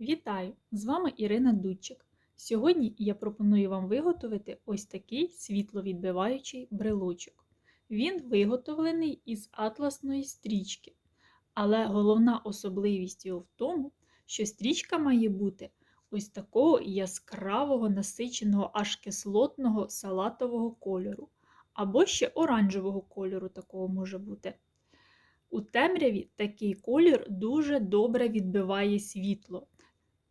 Вітаю! З вами Ірина Дудчик. Сьогодні я пропоную вам виготовити ось такий світловідбиваючий брелочок. Він виготовлений із атласної стрічки, але головна особливість його в тому, що стрічка має бути ось такого яскравого насиченого аж кислотного салатового кольору, або ще оранжевого кольору такого може бути. У темряві такий колір дуже добре відбиває світло.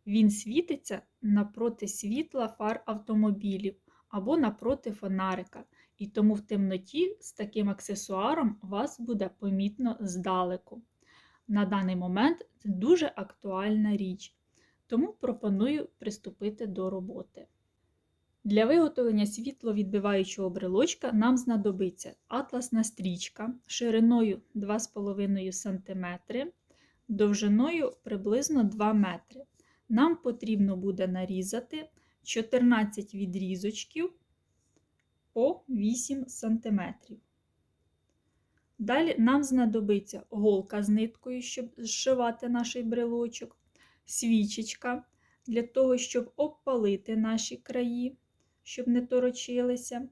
Він світиться напроти світла фар автомобілів або напроти фонарика, і тому в темноті з таким аксесуаром вас буде помітно здалеку. На даний момент це дуже актуальна річ, тому пропоную приступити до роботи. Для виготовлення світловідбиваючого брелочка нам знадобиться атласна стрічка шириною 2,5 см, довжиною приблизно 2 метри. Нам потрібно буде нарізати 14 відрізочків по 8 см. Далі нам знадобиться голка з ниткою, щоб зшивати наш брелочок, свічечка для того, щоб обпалити наші краї, щоб не торочилися.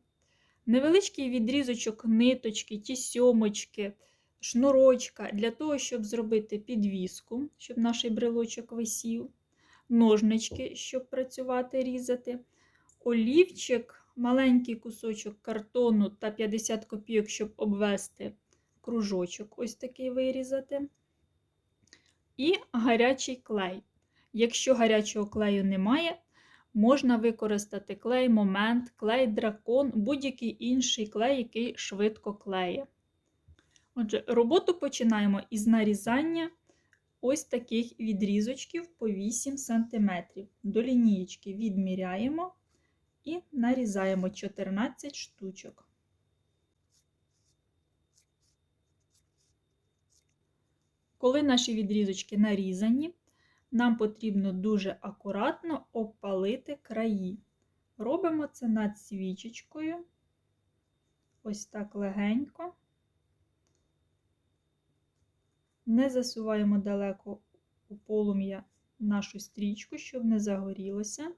Невеличкий відрізочок ниточки, тісьомочки, шнурочка для того, щоб зробити підвіску, щоб наш брелочок висів ножнички, щоб працювати, різати, олівчик, маленький кусочок картону та 50 копійок, щоб обвести кружочок, ось такий вирізати. І гарячий клей. Якщо гарячого клею немає, можна використати клей момент, клей дракон, будь-який інший клей, який швидко клеє. Отже, роботу починаємо із нарізання ось таких відрізочків по 8 см. До лінієчки відміряємо і нарізаємо 14 штучок. Коли наші відрізочки нарізані, нам потрібно дуже акуратно обпалити краї. Робимо це над свічечкою, ось так легенько. Не засуваємо далеко у полум'я нашу стрічку, щоб не загорілося.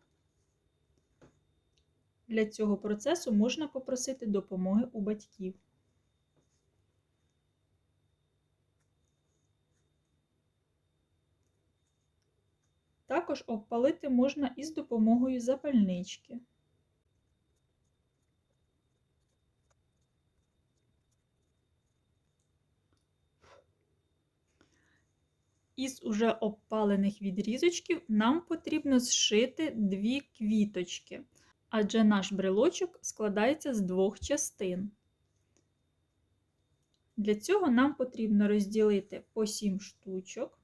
Для цього процесу можна попросити допомоги у батьків. Також обпалити можна із допомогою запальнички. Із уже обпалених відрізочків нам потрібно зшити дві квіточки, адже наш брелочок складається з двох частин. Для цього нам потрібно розділити по 7 штучок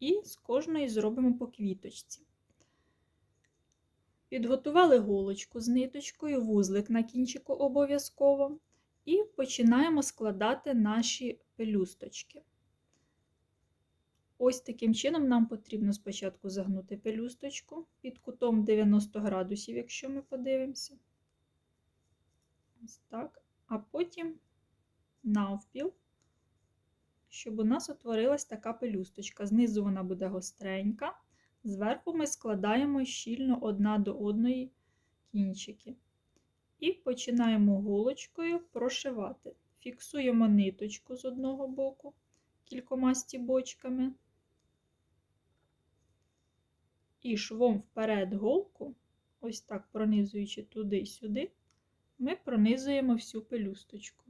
і з кожної зробимо по квіточці. Підготували голочку з ниточкою, вузлик на кінчику обов'язково, і починаємо складати наші пелюсточки. Ось таким чином нам потрібно спочатку загнути пелюсточку під кутом 90 градусів, якщо ми подивимося. Ось так. А потім навпіл, щоб у нас утворилась така пелюсточка. Знизу вона буде гостренька, зверху ми складаємо щільно одна до одної кінчики. І починаємо голочкою прошивати. Фіксуємо ниточку з одного боку кількома стібочками. І швом вперед голку, ось так пронизуючи туди-сюди, ми пронизуємо всю пелюсточку.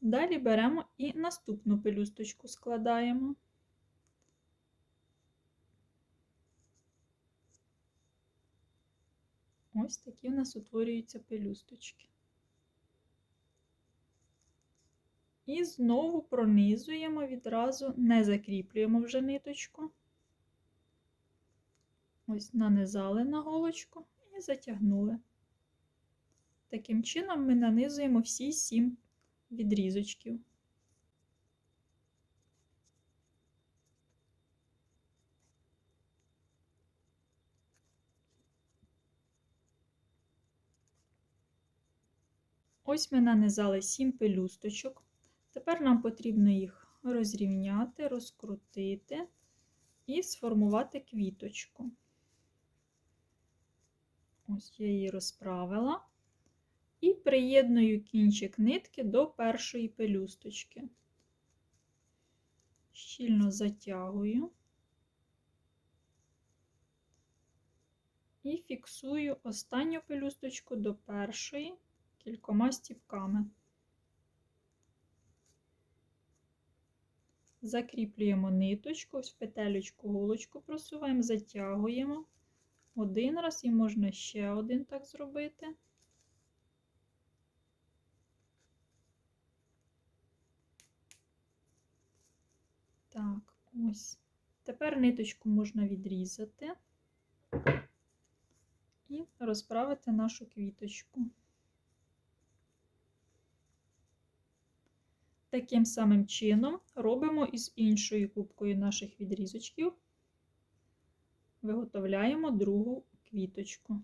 Далі беремо і наступну пелюсточку складаємо. Ось такі у нас утворюються пелюсточки. І знову пронизуємо відразу, не закріплюємо вже ниточку. Ось нанизали на голочку і затягнули. Таким чином ми нанизуємо всі сім відрізочків. Ось ми нанизали 7 пелюсточок. Тепер нам потрібно їх розрівняти, розкрутити і сформувати квіточку. Ось я її розправила. І приєдную кінчик нитки до першої пелюсточки. Щільно затягую і фіксую останню пелюсточку до першої кількома стіпками. Закріплюємо ниточку, в петелечку голочку просуваємо, затягуємо один раз і можна ще один так зробити. Так, ось. Тепер ниточку можна відрізати і розправити нашу квіточку. Таким самим чином робимо із іншою кубкою наших відрізочків, виготовляємо другу квіточку.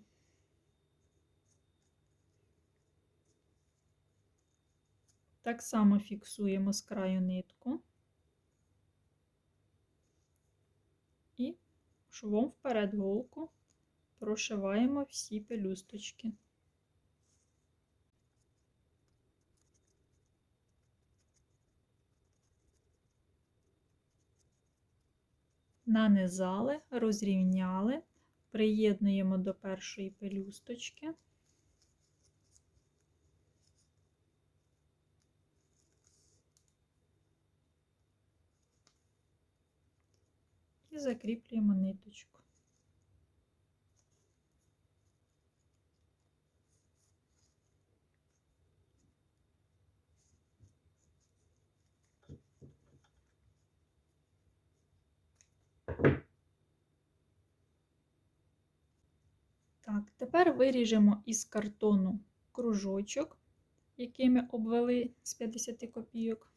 Так само фіксуємо з краю нитку і швом вперед голку прошиваємо всі пелюсточки. Нанизали, розрівняли, приєднуємо до першої пелюсточки. І закріплюємо ниточку. Так, тепер виріжемо із картону кружочок, який ми обвели з 50 копійок.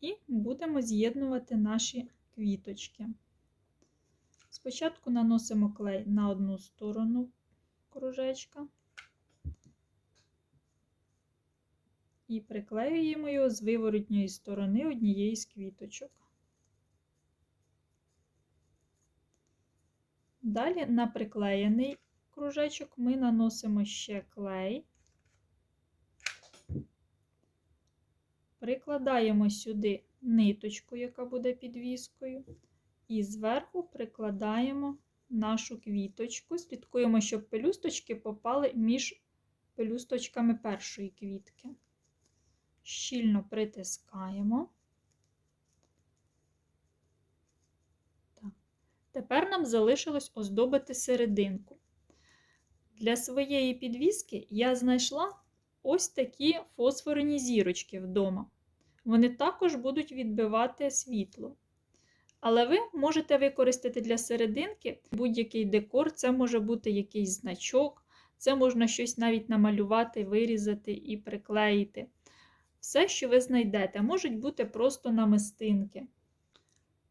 І будемо з'єднувати наші квіточки. Спочатку наносимо клей на одну сторону кружечка і приклеюємо його з виворотньої сторони однієї з квіточок. Далі на приклеєний кружечок ми наносимо ще клей, прикладаємо сюди ниточку, яка буде підвіскою, і зверху прикладаємо нашу квіточку, слідкуємо, щоб пелюсточки попали між пелюсточками першої квітки. Щільно притискаємо. Так. Тепер нам залишилось оздобити серединку. Для своєї підвіски я знайшла ось такі фосфорні зірочки вдома. Вони також будуть відбивати світло. Але ви можете використати для серединки будь-який декор, це може бути якийсь значок, це можна щось навіть намалювати, вирізати і приклеїти. Все, що ви знайдете, можуть бути просто намистинки.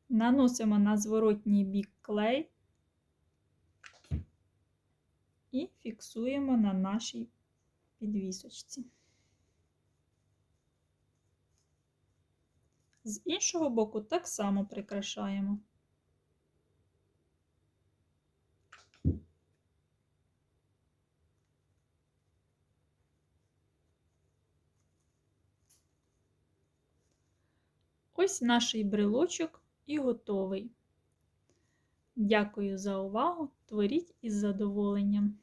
Наносимо на зворотній бік клей і фіксуємо на нашій підвісочці. З іншого боку так само прикрашаємо. Ось наш брелочок і готовий. Дякую за увагу! Творіть із задоволенням!